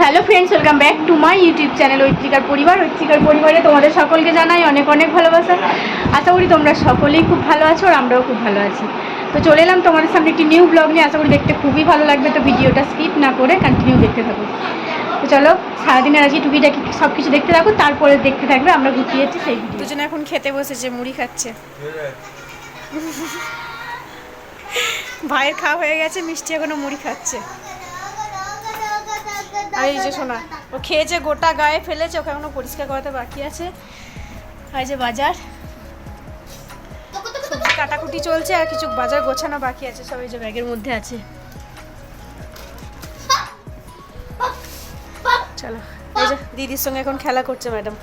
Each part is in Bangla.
Hello friends welcome back to my YouTube channel ঐত্রিকার পরিবার ঐত্রিকার পরিবারে তোমাদের সকলকে জানাই অনেক অনেক ভালোবাসা। আশা করি তোমরা সকলেই খুব ভালো আছো আর আমরাও খুব ভালো আছি। তো চলে এলাম তোমাদের সামনে একটি নিউ ব্লগ নিয়ে। আশা করি দেখতে খুবই ভালো লাগবে তো ভিডিওটা স্কিপ না করে কন্টিনিউ দেখতে থাকো। তো চলো সারাদিনের আজকে টুকিটাকি সব কিছু দেখতে থাকো তারপরে দেখতে থাকবে আমরা ঘুরতে যাচ্ছি সেই ভিডিও দুজনে এখন খেতে বসেছে মুড়ি খাচ্ছে। ভাইয়ের খাওয়া হয়ে গেছে মিষ্টি এখনও মুড়ি খাচ্ছে। আর এই যে শোনা, ও খেয়েছে গোটা গায়ে ফেলেছে, ওকে এখনও পরিষ্কার করাতে বাকি আছে। আর যে বাজার। সবজি কাটাকুটি চলছে, আর কিছু বাজার গোছানো বাকি আছে, সব এই যে ব্যাগের মধ্যে আছে। চলো, এই যে দিদির সঙ্গে এখন খেলা করছে ম্যাডাম।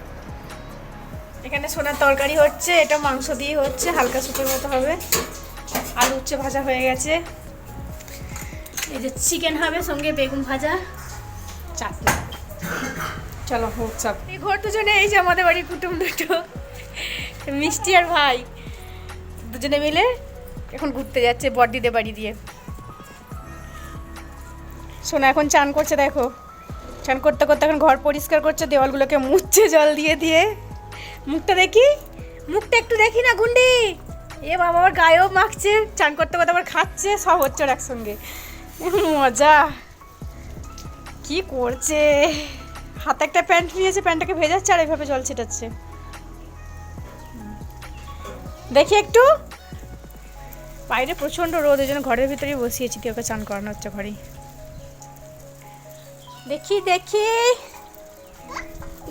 এখানে সোনার তরকারি হচ্ছে, এটা মাংস দিয়ে হচ্ছে, হালকা সুপের মতো হবে। আলু উচ্ছে ভাজা হয়ে গেছে। এই যে চিকেন হবে, সঙ্গে বেগুন ভাজা। চাটনি চলো সব এই ঘর দুজনে, এই যে আমাদের বাড়ির কুটুম দুটো। মিষ্টি আর ভাই। দুজনে মিলে এখন ঘুরতে যাচ্ছে বড়দিদের বাড়ি দিয়ে। সোনা এখন চান করছে, দেখো। চান করতে করতে এখন ঘর পরিষ্কার করছে, দেওয়ালগুলোকে মুছছে জল দিয়ে দিয়ে। মুখটা দেখি? মুখটা একটু দেখি না, গুন্ডি? এ বাবা আবার গায়েও মাখছে। চান করতে করতে আবার খাচ্ছে, সব হচ্ছে ওর একসঙ্গে। মজা। কি করছে? হাতে একটা প্যান্ট নিয়েছে, প্যান্টটাকে ভেজাচ্ছে আর এইভাবে জল ছিটাচ্ছে। দেখি একটু। বাইরে প্রচণ্ড রোদ ওই জন্য ঘরের ভিতরেই বসিয়েছি ওকে চান করানো হচ্ছে ঘরেই। দেখি দেখি।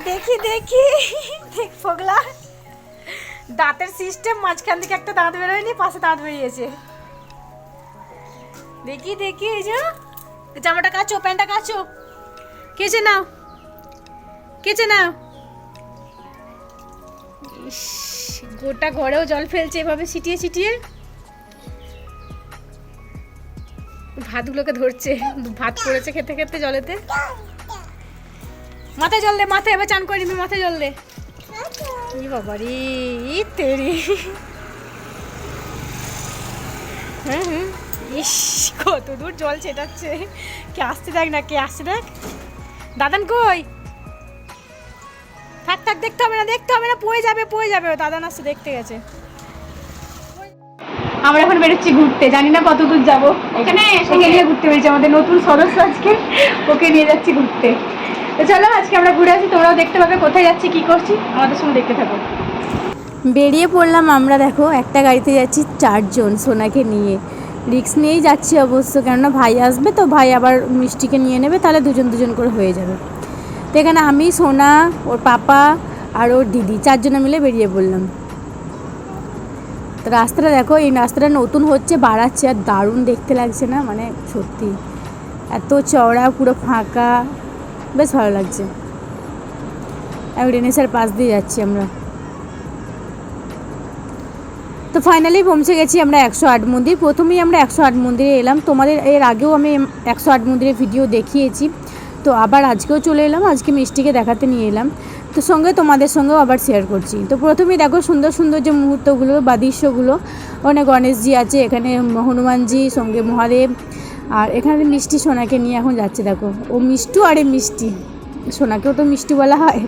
দেখি দেখি। দেখ ফগলা। দাঁতের সিস্টেম, মাঝখান থেকে একটা দাঁত বেরোয়নি, পাশে দাঁত বেরিয়েছে। দেখি দেখি, এই যে। জামাটা কাচো, প্যান্টটা কাচো। কেচে নাও। কেচে নাও। ইস, গোটা ঘরেও জল ফেলছে এভাবে ছিটিয়ে ছিটিয়ে। ভাতগুলোকে ধরছে ভাত পড়েছে খেতে খেতে জলেতে। মাথায় জল দে মাথায় এবার চান করে নিবি মাথায় জল দে। ই বাবা রে তেরি। হুম হুম ইস কত দূর জল ছেটাচ্ছে। কে আসতে দেখ না কে আসতে দেখ। দাদান কই? থাক থাক দেখতে হবে না দেখতে হবে না পড়ে যাবে পড়ে যাবে। ও দাদান আসতে দেখতে গেছে। আমরা এখন বেরোচ্ছি ঘুরতে জানি না কত দূর যাব। এখানে এখানে নিয়ে ঘুরতে বেরিয়েছি আমাদের নতুন সদস্য আজকে। ওকে নিয়ে যাচ্ছি ঘুরতে। তো চলো আজকে আমরা ঘুরে আসি তোমরাও দেখতে পাবে কোথায় যাচ্ছি কি করছি আমাদের সঙ্গে দেখতে থাকো। বেরিয়ে পড়লাম আমরা দেখো একটা গাড়িতে যাচ্ছি চারজন সোনাকে নিয়ে। রিক্স নিয়েই যাচ্ছি অবশ্য, কেননা ভাই আসবে তো, ভাই আবার মিষ্টিকে নিয়ে নেবে, তাহলে দুজন দুজন করে হয়ে যাবে। তো এখানে আমি, সোনা, ওর পাপা আর ওর দিদি, চারজনে মিলে বেরিয়ে পড়লাম। তো রাস্তাটা দেখো, এই রাস্তাটা নতুন হচ্ছে, বাড়াচ্ছে, আর দারুণ দেখতে লাগছে না? মানে সত্যি, এত চওড়া, পুরো ফাঁকা, বেশ ভালো লাগছে। রেনেসার পাশ দিয়ে যাচ্ছি আমরা। তো ফাইনালি পৌঁছে গেছি আমরা একশো আট মন্দির। প্রথমেই আমরা একশো আট মন্দিরে এলাম। তোমাদের এর আগেও আমি একশো আট মন্দিরের ভিডিও দেখিয়েছি। তো আবার আজকেও চলে এলাম। আজকে মিষ্টিকে দেখাতে নিয়ে এলাম। তো সঙ্গে তোমাদের সঙ্গেও আবার শেয়ার করছি। তো প্রথমেই দেখো সুন্দর সুন্দর যে মুহূর্তগুলো, বা দৃশ্যগুলো। ওখানে গণেশজি আছে, এখানে হনুমানজি, সঙ্গে মহাদেব, আর এখানে মিষ্টি সোনাকে নিয়ে এখন যাচ্ছে দেখো। ও মিষ্টু আর মিষ্টি। সোনাকেও তো মিষ্টি বলা হয়।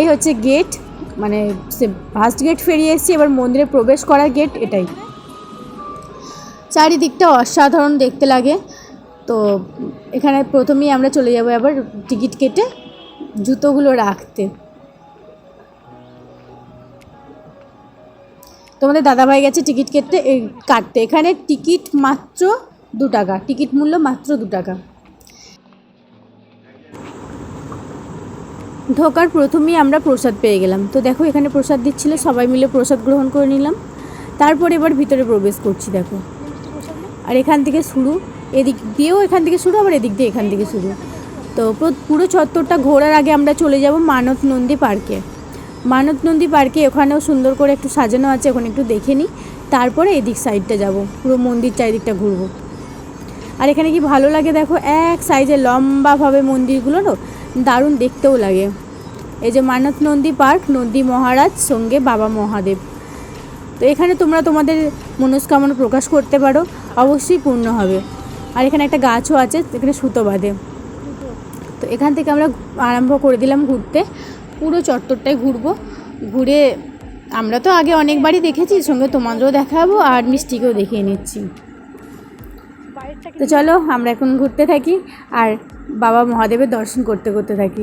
এই হচ্ছে গেট মানে সে ফার্স্ট গেট ফেরিয়ে এসেছি, এবার মন্দিরে প্রবেশ করার গেট এটাই। চারিদিকটা অসাধারণ দেখতে লাগে। তো এখানে প্রথমেই আমরা চলে যাব আবার টিকিট কেটে জুতোগুলো রাখতে। তোমাদের দাদাভাই গেছে টিকিট কেটে কাটতে। এখানে টিকিট মাত্র দু টাকা, টিকিট মূল্য মাত্র দু টাকা। ঢোকার প্রথমেই আমরা প্রসাদ পেয়ে গেলাম। তো দেখো, এখানে প্রসাদ দিচ্ছিল, সবাই মিলে প্রসাদ গ্রহণ করে নিলাম। তারপর এবার ভিতরে প্রবেশ করছি, দেখো। আর এখান থেকে শুরু, এদিক দিয়েও এখান থেকে শুরু, আবার এদিক দিয়ে এখান থেকে শুরু। তো পুরো চত্বরটা ঘোরার আগে আমরা চলে যাব মানত নন্দী পার্কে। মানত নন্দী পার্কে ওখানেও সুন্দর করে একটু সাজানো আছে ওখানে একটু দেখে নিই। তারপরে এদিক সাইডটা যাব, পুরো মন্দির চারিদিকটা ঘুরবো। আর এখানে কি ভালো লাগে দেখো, এক সাইজে লম্বাভাবে মন্দিরগুলো তো দারুণ দেখতেও লাগে। এই যে মানত নন্দী পার্ক, নন্দী মহারাজ, সঙ্গে বাবা মহাদেব। তো এখানে তোমরা তোমাদের মনস্কামনা প্রকাশ করতে পারো, অবশ্যই পূর্ণ হবে। আর এখানে একটা গাছও আছে, এখানে সুতো বাঁধে। তো এখান থেকে আমরা আরম্ভ করে দিলাম ঘুরতে। পুরো চত্বরটাই ঘুরবো। ঘুরে আমরা তো আগে অনেকবারই দেখেছি, সঙ্গে তোমাদেরও দেখাবো, আর মিষ্টিকেও দেখিয়ে নিচ্ছি। তো চলো আমরা এখন ঘুরতে থাকি আর বাবা মহাদেবের দর্শন করতে করতে থাকি।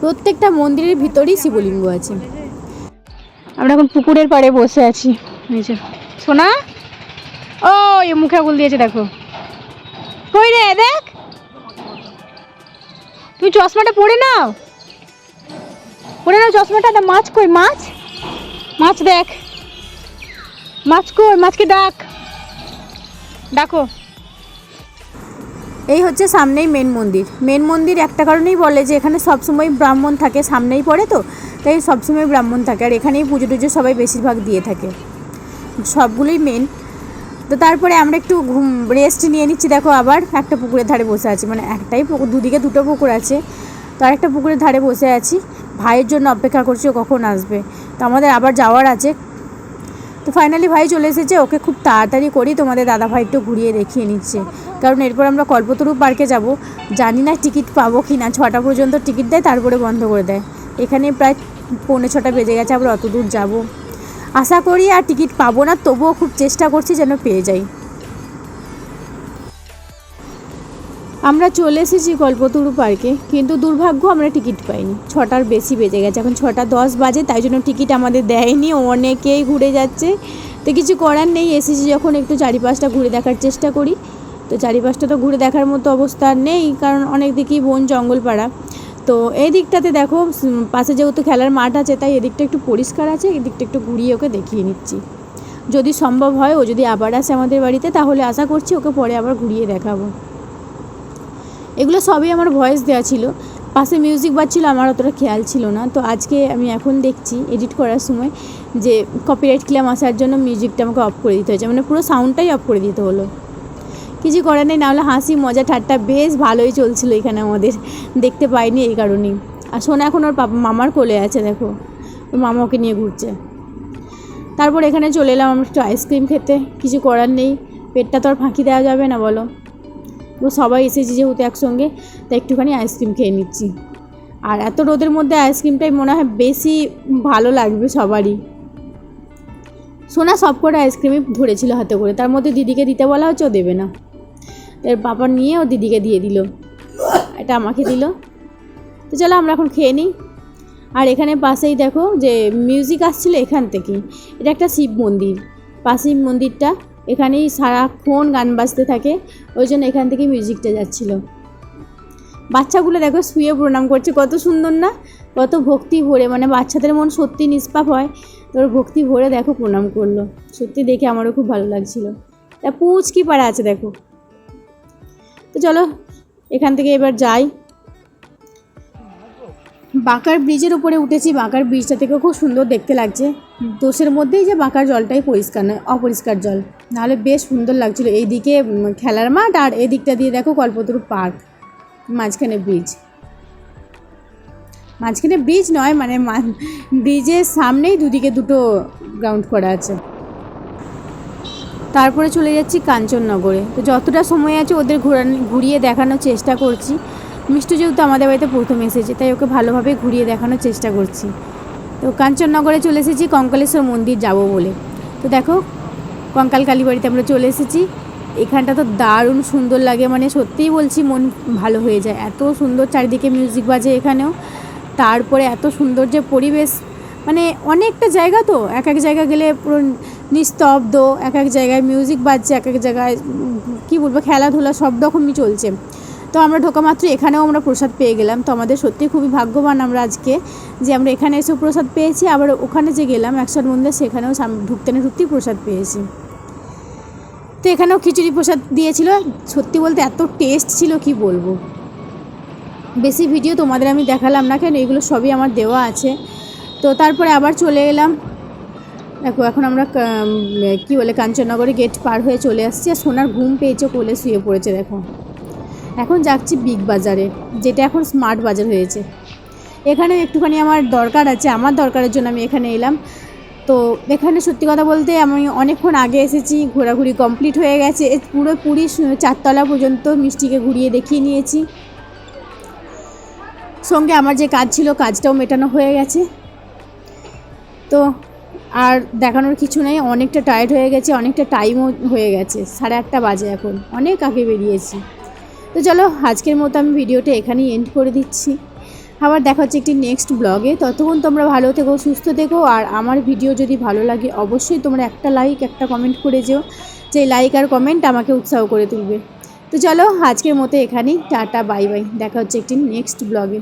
প্রত্যেকটা মন্দিরের ভিতরেই শিবলিঙ্গ আছে। আমরা এখন পুকুরের পাড়ে বসে আছি। যে সোনা? ও এ মুখে আগুল দিয়েছে দেখো। কই রে দেখ। তুমি চশমাটা পরে নাও। পরে নাও চশমাটা মাছ কই মাছ? মাছ দেখ। মাছ মাছকে ডাক। ডাকো। এই হচ্ছে সামনেই মেন মন্দির। মেন মন্দির একটা কারণেই বলে যে এখানে সবসময় ব্রাহ্মণ থাকে, সামনেই পড়ে তো, তাই সবসময় ব্রাহ্মণ থাকে। আর এখানেই পুজো টুজো সবাই বেশিরভাগ দিয়ে থাকে। সবগুলোই মেন তো তারপরে আমরা একটু ঘুম রেস্ট নিয়ে নিচ্ছি। দেখো আবার একটা পুকুরের ধারে বসে আছি। মানে একটাই পুকুর, দুদিকে দুটো পুকুর আছে। তো আরেকটা পুকুরের ধারে বসে আছি। ভাইয়ের জন্য অপেক্ষা করছি কখন আসবে। তো আমাদের আবার যাওয়ার আছে। তো ফাইনালি ভাই চলে এসেছে, ওকে খুব তাড়াতাড়ি করি তোমাদের দাদা ভাই একটু ঘুরিয়ে দেখিয়ে নিচ্ছে। কারণ এরপর আমরা কল্পতরু পার্কে যাব, জানি না টিকিট পাবো কি না ছটা পর্যন্ত টিকিট দেয়, তারপরে বন্ধ করে দেয়। এখানে প্রায় পৌনে ছটা বেজে গেছে আবার অত দূর যাব। আশা করি আর টিকিট পাবো না, তবুও খুব চেষ্টা করছি যেন পেয়ে যাই। আমরা চলে এসেছি কল্পতরু পার্কে, কিন্তু দুর্ভাগ্য আমরা টিকিট পাইনি। ছটার বেশি বেজে গেছে, এখন ছটা দশ বাজে, তাই জন্য টিকিট আমাদের দেয়নি, অনেকেই ঘুরে যাচ্ছে। তো কিছু করার নেই, এসেছি যখন একটু চারিপাশটা ঘুরে দেখার চেষ্টা করি। তো চারিপাশটা তো ঘুরে দেখার মতো অবস্থা নেই, কারণ অনেক দিকেই বন জঙ্গল পাড়া। তো এই দিকটাতে দেখো পাশে যেহেতু খেলার মাঠ আছে, তাই এদিকটা একটু পরিষ্কার আছে, এদিকটা একটু ঘুরিয়ে ওকে দেখিয়ে নিচ্ছি। যদি সম্ভব হয়, ও যদি আবার আসে আমাদের বাড়িতে, তাহলে আশা করছি ওকে পরে আবার ঘুরিয়ে দেখাবো। এগুলো সবই আমার ভয়েস দেওয়া ছিল। পাশে মিউজিক বাজছিল আমার অতটা খেয়াল ছিল না। তো আজকে আমি এখন দেখছি এডিট করার সময়, যে কপিরাইট ক্লেম আসার জন্য মিউজিকটা আমাকে অফ করে দিতে হয়েছে। মানে পুরো সাউন্ডটাই অফ করে দিতে হলো। কিছু করার নেই, নাহলে হাসি, মজা, ঠাট্টা বেশ ভালোই চলছিল এখানে আমাদের। দেখতে পাইনি এই কারণেই। আর সোনা এখন ওর পাপা মামার কোলে আছে, দেখো। ওর মামা ওকে নিয়ে ঘুরছে। তারপর এখানে চলে এলাম আমরা একটু আইসক্রিম খেতে। কিছু করার নেই। পেটটা তো আর ফাঁকি দেওয়া যাবে না, বলো। সবাই এসেছি যেহেতু একসঙ্গে, তাই একটুখানি আইসক্রিম খেয়ে নিচ্ছি। আর এত রোদের মধ্যে আইসক্রিমটাই মনে হয় বেশি ভালো লাগবে সবারই। সোনা সব করে আইসক্রিমই ধরেছিল হাতে করে, তার মধ্যে দিদিকে দিতে বলা হচ্ছে, ও দেবে না। এর বাবা নিয়ে ও দিদিকে দিয়ে দিল, এটা আমাকে দিল। তো চলো আমরা এখন খেয়ে নিই। আর এখানে পাশেই দেখো যে মিউজিক আসছিল এখান থেকেই, এটা একটা শিব মন্দির, পাশেই মন্দিরটা। এখানেই সারাক্ষণ গান বাজতে থাকে, ওই জন্য এখান থেকেই মিউজিকটা যাচ্ছিল। বাচ্চাগুলো দেখো শুয়ে প্রণাম করছে, কত সুন্দর না? কত ভক্তি ভরে মানে বাচ্চাদের মন সত্যি নিষ্পাপ হয়। তোর ভক্তি ভরে দেখো প্রণাম করল। সত্যি দেখে আমারও খুব ভালো লাগছিল। তা পুচকি পাড়া আছে দেখো। তো চলো, এখান থেকে এবার যাই। বাঁকার ব্রিজের উপরে উঠেছি বাঁকার ব্রিজটা থেকেও খুব সুন্দর দেখতে লাগছে। দোষের মধ্যেই যে বাঁকার জলটাই পরিষ্কার নয় অপরিষ্কার জল। নাহলে বেশ সুন্দর লাগছিল এইদিকে খেলার মাঠ আর এদিকটা দিয়ে দেখো কল্পতরু পার্ক মাঝখানে ব্রিজ। মাঝখানে ব্রিজ নয় মানে ব্রিজের সামনেই দুদিকে দুটো গ্রাউন্ড করা আছে। তারপরে চলে যাচ্ছি কাঞ্চননগরে। তো যতটা সময় আছে ওদের ঘোরানো ঘুরিয়ে দেখানোর চেষ্টা করছি। মিষ্টু যেহেতু আমাদের বাড়িতে প্রথম এসেছে, তাই ওকে ভালোভাবে ঘুরিয়ে দেখানোর চেষ্টা করছি। তো কাঞ্চননগরে চলে এসেছি, কঙ্কালেশ্বর মন্দির যাব বলে। তো দেখো, কঙ্কাল কালী বাড়িতে আমরা চলে এসেছি। এখানটা তো দারুণ সুন্দর লাগে মানে সত্যিই বলছি মন ভালো হয়ে যায়। এত সুন্দর চারিদিকে মিউজিক বাজে এখানেও। তারপরে এত সুন্দর যে পরিবেশ মানে অনেকটা জায়গা তো। এক এক জায়গা গেলে পুরো নিস্তব্ধ, এক এক জায়গায় মিউজিক বাজছে, এক এক জায়গায় কী বলব, খেলাধুলা সব রকমই চলছে। তো আমরা ঢোকা মাত্র এখানেও আমরা প্রসাদ পেয়ে গেলাম। তো আমাদের সত্যি খুবই ভাগ্যবান আমরা আজকে যে আমরা এখানে এসেও প্রসাদ পেয়েছি। আবার ওখানে যে গেলাম একশোর মন্দির সেখানেও ঢুকতে না ঢুকতেই প্রসাদ পেয়েছি। তো এখানেও খিচুড়ি প্রসাদ দিয়েছিল। সত্যি বলতে এত টেস্ট ছিল, কি বলব? বেশি ভিডিও তোমাদের আমি দেখালাম না কেন, এগুলো সবই আমার দেওয়া আছে। তো তারপরে আবার চলে এলাম। দেখো, এখন আমরা কি বলে, কাঞ্চননগরে গেট পার হয়ে চলে আসছি। আর সোনার ঘুম পেয়েছে, কোলে শুয়ে পড়েছে, দেখো। এখন যাচ্ছি বিগ বাজারে, যেটা এখন স্মার্ট বাজার হয়েছে। এখানে একটুখানি আমার দরকার আছে, আমার দরকারের জন্য আমি এখানে এলাম। তো এখানে সত্যি কথা বলতে আমি অনেকক্ষণ আগে এসেছি, ঘোরাঘুরি কমপ্লিট হয়ে গেছে। পুরো পুরী চারতলা পর্যন্ত মিষ্টিকে ঘুরিয়ে দেখিয়ে নিয়েছি। সঙ্গে আমার যে কাজ ছিল, কাজটাও মেটানো হয়ে গেছে। তো আর দেখানোর কিছু নেই, অনেকটা টায়ার্ড হয়ে গেছে, অনেকটা টাইমও হয়ে গেছে, সাড়ে আটটা বাজে এখন। অনেক আগে বেরিয়েছি। তো চলো, আজকের মতো আমি ভিডিওটা এখানেই এন্ড করে দিচ্ছি। আবার দেখা হচ্ছে একটি নেক্সট ব্লগে ততক্ষণ তোমরা ভালো থেকো, সুস্থ থেকো। আর আমার ভিডিও যদি ভালো লাগে, অবশ্যই তোমরা একটা লাইক একটা কমেন্ট করে যেও। যে লাইক আর কমেন্ট আমাকে উৎসাহ করে তুলবে। তো চলো, আজকের মতো এখানেই। টাটা বাই বাই দেখা হচ্ছে একটি নেক্সট ব্লগে